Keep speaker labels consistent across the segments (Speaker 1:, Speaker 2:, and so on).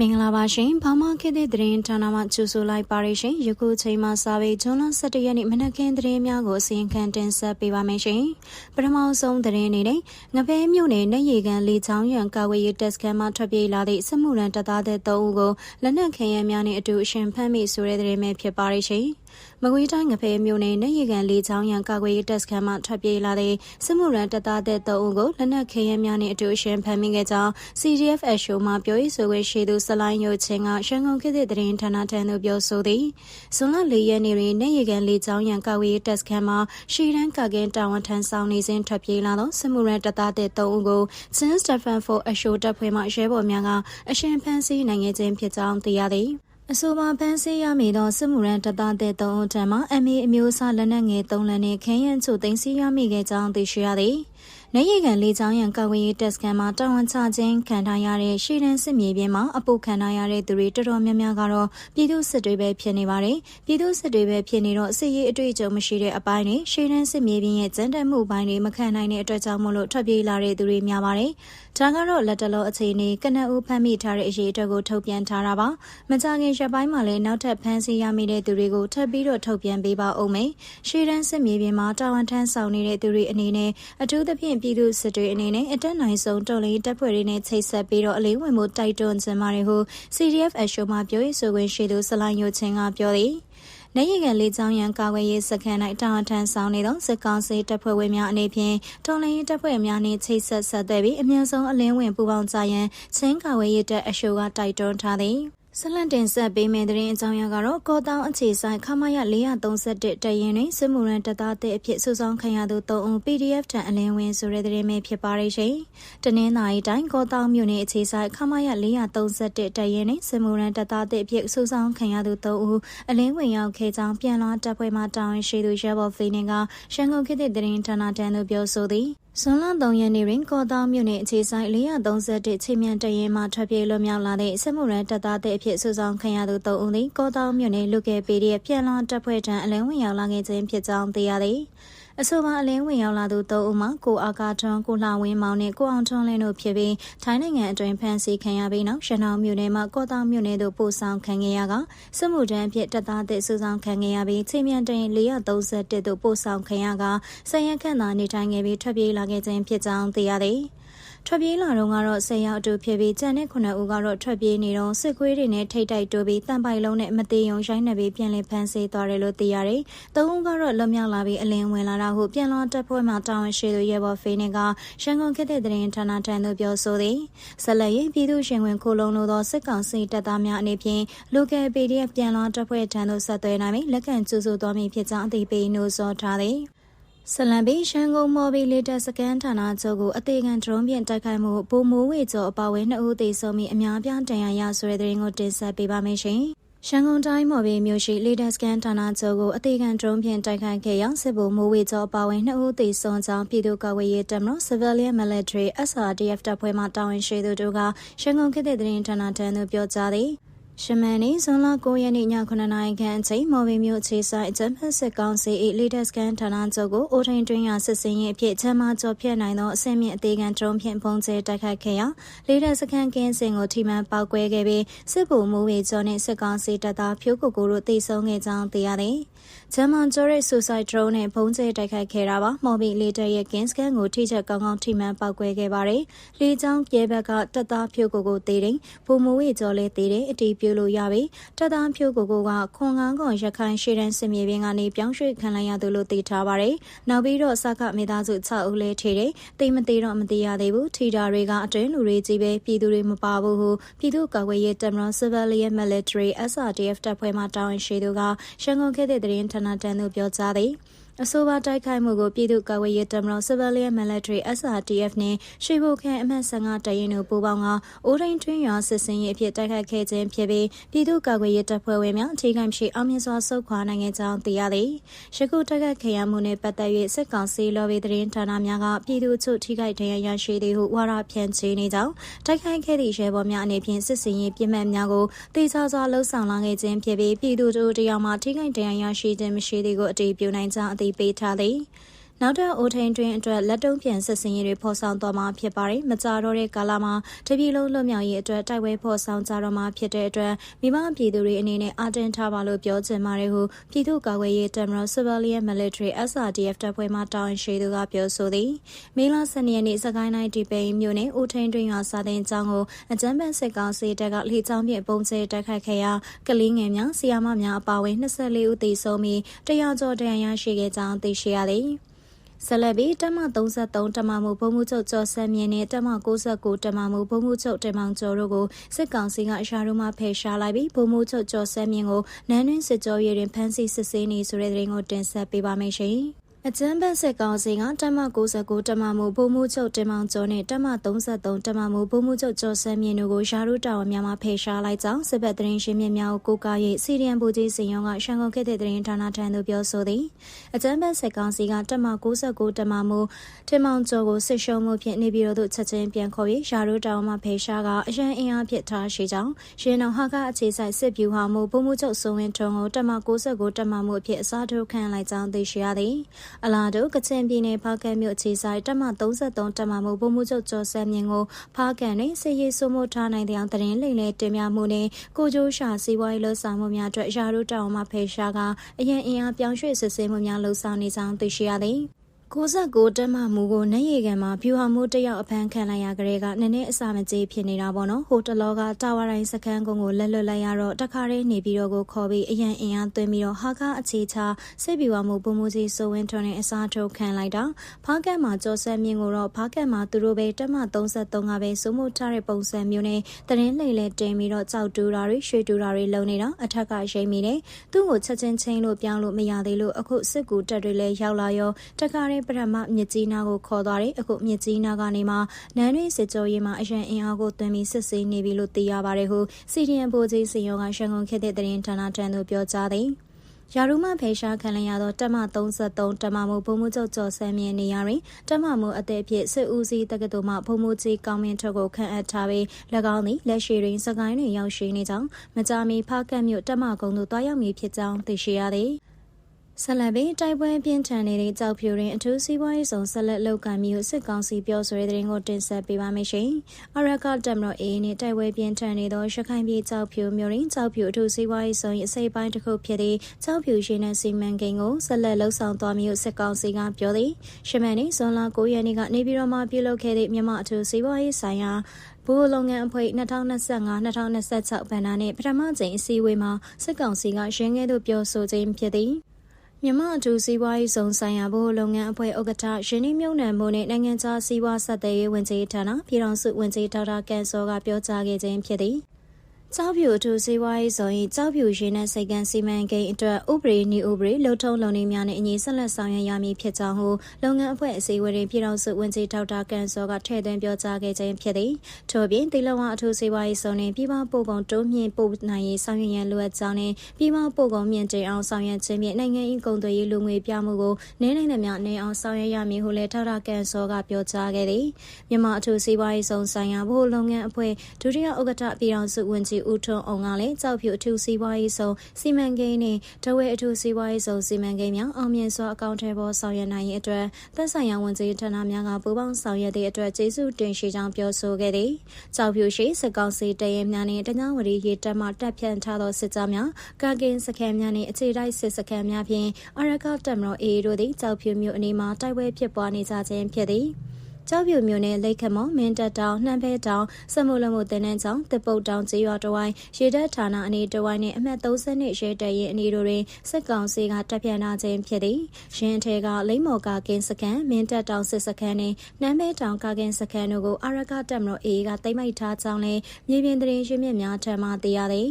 Speaker 1: မင်္ဂလာပါရှင်။ဘာမှခေတ်သစ်သတင်းဌာနမှကြိုဆိုလိုက်ပါရရှင်။ယခုချိန်မှစပြီးဇွန်လ17ရက်နေ့မနက်ခင်းသတင်းများကိုအစီရင်ခံတင်ဆက်ပေးပါမယ်ရှင်။ပထမဆုံးသတင်းအနေနဲ့ငပဲမြို့နယ်နေရီကန်လေချောင်းရံကာဝေးရေးတက်စကန်မှထွက်ပြေးလာသည့်စစ်မှုရန်တပ်သားတဲ့3ဦးကိုလက်နက်ခဲယမ်းများနှင့်အတူအရှင်ဖမ်းမိဆိုတဲ့သတင်းပဲဖြစ်ပါရရှင်။ မကွေးတိုင်းငဖဲမြို့နယ်နေရီကန်လေးချောင်းရံကာကွယ်ရေးတပ်စခန်းမှထွက်ပြေးလာတဲ့စစ်မှုရန်တပ်သားတဲ့၃ဦးကိုလက်နက်ခဲယမ်းများနှင့်အတူအရှင်ဖမ်းမိခဲ့ကြောင်း CDF အရှိုမှပြောရေးဆိုခွင့်ရှိသူဆလိုင်းယိုချင်းကရှန်ကုန်ခေတ်သစ်သတင်းဌာနထံသို့ပြောဆိုသည်ဇွန်လ၄ရက်နေ့တွင်နေရီကန်လေးချောင်းရံကာကွယ်ရေးတပ်စခန်းမှရှီရန်ကာကင်တာဝန်ထမ်းဆောင်နေစဉ်ထွက်ပြေးလာသောစစ်မှုရန်တပ်သားတဲ့၃ဦးကိုချင်းစတဖန်ဖိုအရှိုတပ်ဖွဲ့မှရဲဘော်များကအရှင်ဖမ်းဆီးနိုင်ခဲ့ခြင်းဖြစ်ကြောင်းသိရသည် အဆိုပါဖမ်းဆီးရမိသောစစ်မှုရန်တပ်သားတဲ့သုံးဦးထံမှ MA အမျိုးအစားလက်နက်ငယ်၃လက်နှင့်ခင်းရန်ချိုသိမ်းဆည်းရမိခဲ့ကြောင်းသိရှိရသည်။ နေရီကန်လေးချောင်းရံကာဝေးရေးတက်စကန်မှာတာဝန်ချခြင်းခံထားရတဲ့ရှေ့တန်းစစ်မြေပြင်မှာအပုတ်ခံထားရတဲ့သူတွေတော်တော်များများကတော့ပြည်သူစစ်တွေပဲဖြစ်နေပါတယ်။ပြည်သူစစ်တွေပဲဖြစ်နေတော့စစ်ရေးအတွေ့အကြုံမရှိတဲ့အပိုင်းတွေရှေ့တန်းစစ်မြေပြင်ရဲ့စံတက်မှုပိုင်းတွေမခံနိုင်တဲ့အတွက်ကြောင့်မို့လို့ထွက်ပြေးလာတဲ့သူတွေများပါတယ်။ဒါကတော့လက်တလောအခြေအနေကနအူးဖမ်းမိထားတဲ့အရေးအတွက်ကိုထုတ်ပြန်ထားတာပါ။မကြခင်ရက်ပိုင်းမှာလည်းနောက်ထပ်ဖမ်းဆီးရမိတဲ့သူတွေကိုထပ်ပြီးတော့ထုတ်ပြန်ပေးပါဦးမယ်။ရှေ့တန်းစစ်မြေပြင်မှာတာဝန်ထမ်းဆောင်နေတဲ့သူတွေအနေနဲ့အထူးသဖြင့်ပြည်သူစစ်တွေအနေနဲ့အတက်နိုင်ဆုံးတော်လှန်တပ်ဖွဲ့တွေနဲ့ချိတ်ဆက်ပြီးတော့အလေးဝင်မှုတိုက်တွန်းခြင်းပါတယ်ဟု CDF အရှိုမှပြောရေးဆိုခွင့်ရှိသူဆလိုင်းယိုချင်းကပြောသည်နေရကန်လေးချောင်းရန်ကာကွယ်ရေးစခန်း၌တာဝန်ထမ်းဆောင်နေသောစစ်ကောင်စီတပ်ဖွဲ့ဝင်များအနေဖြင့်တော်လှန်ရေးတပ်ဖွဲ့များနှင့်ချိတ်ဆက်ဆက်သွယ်ပြီးအမြင့်ဆုံးအလင်းဝင်ပူးပေါင်းကြရန်ချင်းကာကွယ်ရေးတပ်အရှိုကတိုက်တွန်းထားသည် ဆလန်တင်ဆက်ပေးမယ့်သတင်းအကြောင်းအရာကတော့ကောတောင်အခြေဆိုင်ခမရ431တရင်တွင်စစ်မှုရန်တပ်သားတဲ့အဖြစ်စုဆောင်ခံရသူ3ဦး PDF ထံအလင်းဝင်ဆိုတဲ့သတင်းပဲဖြစ်ပါရဲ့ရှင်။တနင်္သာရီတိုင်းကောတောင်မြို့နယ်အခြေဆိုင်ခမရ431တရင်တွင်စစ်မှုရန်တပ်သားတဲ့အဖြစ်စုဆောင်ခံရသူ3ဦးအလင်းဝင်ရောက်ခဲ့ကြောင်းပြန်လာတပ်ဖွဲ့မှတာဝန်ရှိသူရဲဘော်ဖေးနင်ကရှန်ကုန်ခေတ်သစ်သတင်းဌာနတန်းသို့ပြောဆိုသည်။ ဇွန်လ3ရက်နေ့တွင်ကော်တောင်မြို့နယ်အခြေဆိုင်431ချိန်မြန်တရင်မှထွက်ပြေးလွတ်မြောက်လာတဲ့စစ်မှုရန်တပ်သားတဲ့အဖြစ်စုဆောင်ခံရသူ3ဦးသည်ကော်တောင်မြို့နယ်လူကယ်ပေရဲ့ပြန်လာတပ်ဖွဲ့ထံအလင်းဝင်ရောက်လာခဲ့ခြင်းဖြစ်ကြောင်းသိရသည်။ အဆိုပါအလင်းဝင်ရောက်လာသူ၃ဦးမှာကိုအာကာထွန်းကိုလှဝင်းမောင်နဲ့ကိုအောင်ထွန်းလင်းတို့ဖြစ်ပြီးထိုင်းနိုင်ငံအတွင်းဖမ်းဆီးခံရပြီးနောက်ရန်အောင်မြို့နယ်မှာကော့တောင်မြို့နယ်သို့ပို့ဆောင်ခံခဲ့ရကစစ်မှုထမ်းအဖြစ်တပ်သားသစ်စုဆောင်ခံခဲ့ရပြီးချိန်မြန်တင်431သို့ပို့ဆောင်ခံရကဆယ်ရက်ခန့်သာနေထိုင်ခဲ့ပြီးထွက်ပြေးလာခဲ့ခြင်းဖြစ်ကြောင်းသိရသည်။ ထွက်ပြေးလာတော့ကတော့၁၀ယောက်အတူဖြစ်ပြီးကျန်တဲ့9ဦးကတော့ထွက်ပြေးနေတော့စစ်ခွေးတွေနဲ့ထိတ်တိုက်တိုးပြီးတန်ပိုင်လုံးနဲ့မသေးုံရိုင်းနေပြီးပြန်လည်ဖမ်းဆီးသွားတယ်လို့သိရတယ်။သုံးဦးကတော့လွတ်မြောက်လာပြီးအလင်းဝင်လာတာဟုပြန်လောတပ်ဖွဲ့မှတာဝန်ရှိသူရဲဘော်ဖေးနေကရန်ကုန်ခေတ်တဲ့သတင်းဌာနထံသို့ပြောဆိုသည်။ဆက်လက်ရင်ပြည်သူရှင်ဝင်ခိုလုံးလို့သောစစ်ကောင်စီတပ်သားများအနေဖြင့် local PDF ပြန်လောတပ်ဖွဲ့ထံသို့ဆက်သွယ်နိုင်ပြီးလက်ခံကျူးစုသွားမည်ဖြစ်ကြောင်းအသိပေးနှိုးဆော်ထားသည်။ ဆလံပီရှန်ကုန်မော်ဘီလေးတက်စကန်ဌာနချုပ်ကိုအသေးခံဒရုန်းဖြင့်တိုက်ခိုက်မှုဗိုလ်မိုးဝေကျော်အပါအဝင်နှစ်ဦးသေဆုံးပြီးအများပြားဒဏ်ရာရဆိုတဲ့သတင်းကိုတင်ဆက်ပေးပါမယ်ရှင်။ရှန်ကုန်တိုင်းမော်ဘီမြို့ရှိလေးတက်စကန်ဌာနချုပ်ကိုအသေးခံဒရုန်းဖြင့်တိုက်ခိုက်ခဲ့ရာစစ်ဗိုလ်မိုးဝေကျော်အပါအဝင်နှစ်ဦးသေဆုံးကြောင်းပြည်သူ့ကာကွယ်ရေးတပ်မတော် Civilian Military SRDF တပ်ဖွဲ့မှတာဝန်ရှိသူတို့ကရှန်ကုန်ခေတ်သစ်သတင်းဌာနထံသို့ပြောကြားသည်။ ရှမန်နေဇွန်လ9ရက်နေ့ည9နာရီခန့်အချိန်မော်ဘီမြို့ခြေဆိုင်အကြမ်းဖက်စစ်ကောင်စီ၏လေတက်စကန်ဌာနချုပ်ကိုအိုထိန်တွင်းရစစ်စင်ရေးအဖြစ်ချမ်းမကျော်ဖြတ်နိုင်သောအဆင့်မြင့်အသေးခံဒရုန်းဖြင့်ပုံကျဲတိုက်ခိုက်ခဲ့ရာလေတက်စကန်ကင်းစင်ကိုထိမှန်ပောက်ကွဲခဲ့ပြီးစစ်ဗိုလ်မှူးဝေကျော်နှင့်စစ်ကောင်စီတပ်သားဖြိုးကိုကိုတို့တိုက်ဆုံခဲ့ကြောင်းသိရသည်။ဂျမန်ကျော်ရဲ့ suicide drone နဲ့ဘုံကျဲတိုက်ခိုက်ခဲ့တာပါ။မော်ဘီလေတက်ရဲ့ king scan ကိုထိချက်ကောင်းကောင်းထိမှန်ပောက်ကွဲခဲ့ပါတယ်။လေချောင်းပြဲဘက်ကတပ်သားဖြိုးကိုကိုသေးတယ်။ဘူမိုးဝေကျော်လည်းသေးတယ်အတီးပြလို့ရပြီ။တပ်သားဖြိုးကိုကိုကခွန်ငန်းကွန်ရခိုင်ရှေ့တန်းစစ်မြေပြင်ကနေပြောင်းရွှေ့ခံလိုက်ရသူလို့သိထားပါတယ်။နောက်ပြီးတော့စကမိသားစု6ဦးလည်းထိတယ်။တိတ်မသေးတော့မသေးရသေးဘူး။ထီတာတွေကအတွင်းလူတွေကြီးပဲပြည်သူတွေမပါဘူးဟုပြည်သူ့ကာကွယ်ရေးတပ်မတော် civilian military SRDF တပ်ဖွဲ့မှတာဝန်ရှိသူကရှန်ကုန်ခေတ်တဲ့သတင်းဌာနတန်းသို့ပြောကြားသည် အဆိုပါတိုက်ခိုက်မှုကိုပြည်သူ့ကာကွယ်ရေးတပ်မတော် Civilian Military SRTF နှင့်ရွှေဘိုခန့်အမှတ်15တရင်တို့ပူးပေါင်းကအိုးထိန်တွင်းရွာစစ်စင်ရေးအဖြစ်တိုက်ခိုက်ခဲ့ခြင်းဖြစ်ပြီးပြည်သူ့ကာကွယ်ရေးတပ်ဖွဲ့ဝင်များအထူးကိမရှိအောင်မြင်စွာဆုတ်ခွာနိုင်ခဲ့ကြောင်းသိရသည်။ယခုတိုက်ခိုက်ခဲ့ရမှုနှင့်ပတ်သက်၍စစ်ကောင်စီလော်ဘီသတင်းဌာနများကပြည်သူ့ချုပ်ထိခိုက်ဒဏ်ရာရရှိသည်ဟုဝါဒဖြန့်ချီနေကြောင်းတိုက်ခိုက်ခဲ့သည့်ရဲဘော်များအနေဖြင့်စစ်စင်ရေးပြစ်မှတ်များကိုတေချာစွာလှုံ့ဆော်လာခဲ့ခြင်းဖြစ်ပြီးပြည်သူတို့တယောက်မှထိခိုက်ဒဏ်ရာရရှိခြင်းမရှိသည်ကိုအတည်ပြုနိုင်ကြောင်းအသိပေးထားသည် နောက်ထပ်အိုထိန်တွင်အတွက်လက်တုံးပြန်စစ်စင်ရေးတွေဖော်ဆောင်သွားမှာဖြစ်ပါတယ်မကြတော့တဲ့ကာလမှာတပြည်လုံးလွတ်မြောက်ရေးအတွက်တိုက်ပွဲဖော်ဆောင်ကြတော့မှာဖြစ်တဲ့အတွက်မိမပြည်သူတွေအနေနဲ့အတင်းထားပါလို့ပြောချင်ပါတယ်ဟုပြည်သူ့ကာကွယ်ရေးတပ်မတော် Civilian Military SRDF တပ်ဖွဲ့မှတာဝန်ရှိသူကပြောဆိုသည်မေလ12ရက်နေ့စကိုင်းတိုင်းဒီပိန်မြို့နယ်ဦးထင်းတွင်ရွာစာတင်ကျောင်းကိုအကြမ်းဖက်စစ်ကောင်စီတပ်ကလှေချောင်းဖြင့်ပုံကျဲတိုက်ခိုက်ခဲ့ရာကလေးငယ်များဆီယာမများအပါအဝင်24ဦးသေဆုံးပြီးတရားကျော်တရားရရှိခဲ့ကြောင်းသိရှိရသည် ဆက်လက်ပြီးတမ33တမမှုဘုံမှုချုပ်ကျော်ဆန်းမြင့်နဲ့တမ69တမမှုဘုံမှုချုပ်တင်မောင်ကျော်တို့ကိုစစ်ကောင်စီကအရှာတို့မှဖယ်ရှားလိုက်ပြီးဘုံမှုချုပ်ကျော်ဆန်းမြင့်ကိုနန်းတွင်းစစ်ကြောရေးတွင်ဖမ်းဆီးစစ်ဆေးနေဆိုတဲ့သတင်းကိုတင်ဆက်ပေးပါမယ်ရှင်။ အကျန်းဘတ်စစ်ကောင်စီကတမ69တမမှုဘုံမှုချုပ်တင်မောင်ကျော်နဲ့တမ33တမမှုဘုံမှုချုပ်ကျော်ဆန်းမြင့်တို့ကိုရာထူးတာဝန်များမှဖယ်ရှားလိုက်ကြောင်းစစ်ဘက်သတင်းရှင်မြစ်များကိုကိုကား၍စီရီယံဘူကြီးစင်ရောကရှန်ကုန်ခေတ်တဲ့သတင်းဌာနထံသို့ပြောဆိုသည်အကျန်းဘတ်စစ်ကောင်စီကတမ69တမမှုတင်မောင်ကျော်ကိုစစ်ရှုံးမှုဖြင့်နေပြည်တော်သို့ချက်ချင်းပြန်ခေါ်၍ရာထူးတာဝန်မှဖယ်ရှားကအရန်အင်အားဖြစ်ထားရှိကြောင်းရင်းတော်ဟာကအခြေဆိုင်စစ်ဗျူဟာမှုဘုံမှုချုပ်စုံဝင်ထုံကိုတမ69တမမှုအဖြစ်အစားထိုးခံလိုက်ကြောင်းသိရှိရသည်အလားတူကချင်ပြည်နယ်ဖားကန်မြို့အခြေဆိုင်တပ်မ33တပ်မမှုဗိုလ်မှူးချုပ်ကျော်စံမြင့်ကိုဖားကန်တွင်စစ်ရေးစိုးမိုးထားနိုင်တဲ့သတင်းလိမ်လည်တင်ပြမှုနဲ့ကိုကျိုးရှာစီးပွားရေးလှုပ်ဆောင်မှုများအတွက်ရာထူးတောင်းမှဖယ်ရှားကအရင်အင်အားပြောင်းရွှေ့စစ်ဆေးမှုများလှုပ်ဆောင်နေကြောင်းသိရှိရသည်။ 69တက်မှမူကိုနိုင်ရီကန်မှာဖြူဟာမှုတယောက်အဖမ်းခံလိုက်ရကြတဲ့ကနည်းနည်းအစာမကြေးဖြစ်နေတာပေါ့နော်ဟိုတလောကတာဝါတိုင်းစခန်းကုန်းကိုလက်လွတ်လိုက်ရတော့တခါတည်းနေပြီးတော့ကိုခေါ်ပြီးအရန်အင်အားသွင်းပြီးတော့ဟာကားအခြေချစိတ်ပြူဝမှုပုံမှုကြီးစိုးဝင်းထွန်းနဲ့အစားထုတ်ခံလိုက်တာဖားကတ်မှာကြော်ဆက်မြင့်ကိုတော့ဖားကတ်မှာသူတို့ပဲတက်မှ33ကပဲစိုးမှုထားတဲ့ပုံစံမျိုးနဲ့တရင်လှိမ့်လဲတင်ပြီးတော့ကြောက်တူတာတွေရွှေတူတာတွေလုံနေတာအထက်ကရိမ့်မိတယ်သူ့ကိုချက်ချင်းချင်းလို့ပြောင်းလို့မရသေးလို့အခုစစ်ကူတက်တွေလည်းရောက်လာရောတခါတည်းပထမမြစ်ကြီးနားကိုခေါ်သွားတယ်အခုမြစ်ကြီးနားကနေမှနန်းတွင်စစ်ကြောရေးမှာအရန်အင်အားကိုတွင်ပြီးစစ်ဆေးနေပြီလို့သိရပါတယ်ဟုစီဒီအန်ပိုကြီးစီယောကရှန်ကုန်ခေတ်တဲ့သတင်းဌာနထံသို့ပြောကြားသည်ရာထူးမှဖေရှားခံရသောတမ33တမမှုဘုံမှုချုပ်ကျော်ဆန်းမြင့်နေရာတွင်တမမှုအသက်ဖြင့်စစ်ဦးစီးတက္ကသိုလ်မှဘုံမှုကြီးကောင်းမင်းထုတ်ကိုခန့်အပ်ထားပြီး၎င်းသည်လက်ရှိတွင်စကိုင်းတွင်ရောက်ရှိနေကြောင်းမကြာမီဖားကတ်မြို့တမကုံသို့တွားရောက်မည်ဖြစ်ကြောင်းသိရှိရသည် ဆက်လက်ပြီးတိုက်ပွဲပြင်းထန်နေတဲ့ကြောက်ဖြူတွင်အထူးစီးပွားရေးဆောင်ဆက်လက်လုပ်ကံမျိုးစစ်ကောင်စီပြောဆိုတဲ့တဲ့ရင်ကိုတင်ဆက်ပေးပါမယ်ရှင်။အရကတမတော်အေးနဲ့တိုက်ပွဲပြင်းထန်နေသောရခိုင်ပြည်ကြောက်ဖြူမျိုးရင်းကြောက်ဖြူအထူးစီးပွားရေးဆောင်အစိပ်ပိုင်းတစ်ခုဖြစ်သည့်ကြောက်ဖြူရှင်နဲ့စီမံကိန်းကိုဆက်လက်လှုပ်ဆောင်သွားမျိုးစစ်ကောင်စီကပြောသည်။ရှမန်နေဇွန်လ9ရက်နေ့ကနေပြည်တော်မှာပြုလုပ်ခဲ့တဲ့မြန်မာအထူးစီးပွားရေးဆိုင်ရာဘူလုပ်ငန်းအဖွဲ့2025-2026ဘဏ္ဍာနှင့်ပထမကြိမ်အစည်းအဝေးမှာစစ်ကောင်စီကရင်းခဲ့သို့ပြောဆိုခြင်းဖြစ်သည်။ မြန်မာအထူးစီးပွားရေးဆောင်ဆိုင်ရာဘို့လုပ်ငန်းအဖွဲ့ဥက္ကဋ္ဌရင်းနှီးမြှုပ်နှံမှုနဲ့နိုင်ငံခြားစီးပွားဆက်သွယ်ရေးဝန်ကြီးဌာနပြည်ထောင်စုဝန်ကြီးဒေါက်တာကန်စောကပြောကြားခဲ့ခြင်းဖြစ်သည် ကျောက်ဖြူအထူးစေဝါရေးဆိုရင်ကျောက်ဖြူရင်းနဲ့စိတ်ကန်းစီမံကိန်းအတွက်ဥပဒေနည်းဥပဒေလုံထုံးလုံနည်းများနဲ့အညီဆက်လက်ဆောင်ရွက်ရမည်ဖြစ်ကြောင်းဟုလုပ်ငန်းအဖွဲ့အစည်းအဝေးတွင်ပြည်ထောင်စုဝန်ကြီးဒေါက်တာကန်စောကထည့်သွင်းပြောကြားခဲ့ခြင်းဖြစ်သည်ထို့ပြင်တိလဝအထူးစေဝါရေးဆိုရင်ပြည်ပပို့ကုန်တိုးမြင့်ပို့နိုင်ရေးဆောင်ရွက်ရန်လိုအပ်ကြောင်းနဲ့ပြည်ပပို့ကုန်မြင့်တင်အောင်ဆောင်ရွက်ခြင်းဖြင့်နိုင်ငံ၏ကုန်သွယ်ရေးလူငွေပြမှုကိုနည်းနိုင်သမျှနေအောင်ဆောင်ရွက်ရမည်ဟုလည်းဒေါက်တာကန်စောကပြောကြားခဲ့သည်မြန်မာအထူးစေဝါရေးဆောင်ဆိုင်ရာဘို့လုပ်ငန်းအဖွဲ့ဒုတိယဥက္ကဋ္ဌပြည်ထောင်စုဝန်ကြီးဦးထွန်းအောင်ကလည်းကြောက်ဖြူအထူးစီးပွားရေးဆောင်စီမံကိန်းနဲ့တဝဲအထူးစီးပွားရေးဆောင်စီမံကိန်းများအောင်မြင်စွာအကောင့်ထဲပေါ်ဆောင်ရွက်နိုင်ရေးအတွက်သက်ဆိုင်ရာဝန်ကြီးဌာနများကပူးပေါင်းဆောင်ရွက်သည့်အတွက်ကျေးဇူးတင်ရှိကြောင်းပြောဆိုခဲ့သည်။ကြောက်ဖြူရှိစစ်ကောင်စီတရဲများနှင့်တညာဝရီရေတပ်မှတပ်ဖြန့်ထားသောစစ်ကြောင်းများကာကင်စခန်းများနှင့်အခြေတိုက်စစ်စခန်းများဖြင့်အရကတပ်မတော်အေတို့သည်ကြောက်ဖြူမြို့အနီးမှာတိုက်ပွဲဖြစ်ပွားနေကြခြင်းဖြစ်သည်။ ကြောက်ပြူမျိုးနဲ့လိတ်ခမော်မင်းတက်တောင်နှမ်းဖဲတောင်စမှုလမှုတင်တဲ့ကြောင်တစ်ပုတ်တောင်ကျေးရွာတဝိုင်းရေတပ်ဌာနအနေတဝိုင်းနဲ့အမှတ်30နှစ်ရဲတပ်ရင်အနေတို့တွင်စစ်ကောင်စီကတပ်ဖြန့်ထားခြင်းဖြစ်သည်ရင်းထဲကလိမ့်မော်ကကင်းစကန်မင်းတက်တောင်စစ်စကန်နဲ့နှမ်းဖဲတောင်ကကင်းစကန်တို့ကိုအာရကတပ်မတော်အေကတိမ့်မိုက်ထားကြောင်းလည်းမြေပြင်သတင်းရင်းမြစ်များထံမှသိရသည်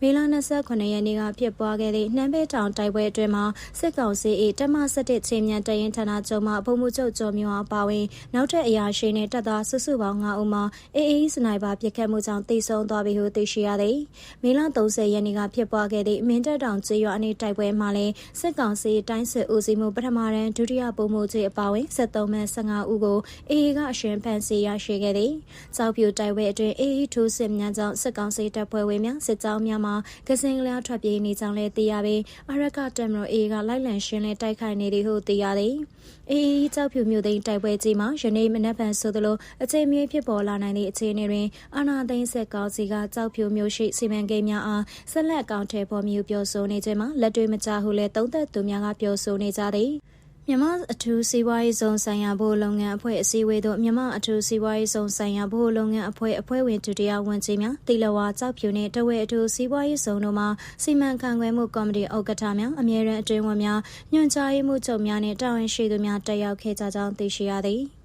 Speaker 1: မေလ29ရက်နေ့ကဖြစ်ပွားခဲ့သည့်နှမ်းဖဲတောင်တိုက်ပွဲအတွင်းမှာစစ်ကောင်စီ၏တမ17ချင်းမြန်တရင်ဌာနချုပ်မှဘုံမှုချုပ်ကျော်မျိုးအပါဝင်နောက်ထပ်အရာရှိနဲ့တပ်သားစုစုပေါင်း9ဦးမှာအေးအေးစနိုက်ပါပစ်ခတ်မှုကြောင့်တိဆုံးသွားပြီဟုသိရှိရသည်။မေလ30ရက်နေ့ကဖြစ်ပွားခဲ့သည့်မင်းတပ်တောင်ကျေးရွာအနီးတိုက်ပွဲမှာလည်းစစ်ကောင်စီတိုင်းစစ်ဦးစီးမှုပထမရန်ဒုတိယပုံမှုကြီးအပါဝင်73မှ15ဦးကိုအေးအေးကအရှင်ဖန်စီရရှိခဲ့သည်။ကြောက်ပြူတိုက်ပွဲအတွင်းအေးအေးထိုးစစ်များကြောင့်စစ်ကောင်စီတပ်ဖွဲ့ဝင်များစစ်ကြောင်းများမှာကစင်ကလေးထွက်ပြေးနေကြောင်းလည်းသိရပြီးအရကတမတော်အေးကလိုက်လံရှင်းလင်းတိုက်ခိုက်နေသည်ဟုသိရသည်။အေးအေးကြောက်ဖြူမြို့သိမ်းတိုက်ပွဲကြီးမှာယနေ့မနက်ဖြန်ဆိုသလိုအချိန်မြေဖြစ်ပေါ်လာနိုင်သည့်အခြေအနေတွင်အာဏာသိမ်းဆက်ကောင်စီကကြောက်ဖြူမြို့ရှိစီမံကိန်းများအားဆက်လက်ကောင်ထဲပေါ်မြူပြောဆိုနေခြင်းမှာလက်တွေ့မကျဟုလည်းသုံးသက်သူများကပြောဆိုနေကြသည်မြမအထူးစီးပွားရေးဆောင်ဆိုင်ရာဘို့လုပ်ငန်းအဖွဲ့အစည်းအဝေးသို့မြမအထူးစီးပွားရေးဆောင်ဆိုင်ရာဘို့လုပ်ငန်းအဖွဲ့အဖွဲ့ဝင်ဒုတိယဝန်ကြီးများတီလဝါကြောက်ဖြူနှင့်တဝဲအထူးစီးပွားရေးဆောင်တို့မှစီမံခန့်ခွဲမှုကော်မတီဥက္ကဋ္ဌများအမြဲတမ်းအတွင်းဝန်များညွှန်ကြားရေးမှူးချုပ်များနှင့်တာဝန်ရှိသူများတက်ရောက်ခဲ့ကြကြောင်းသိရှိရသည်။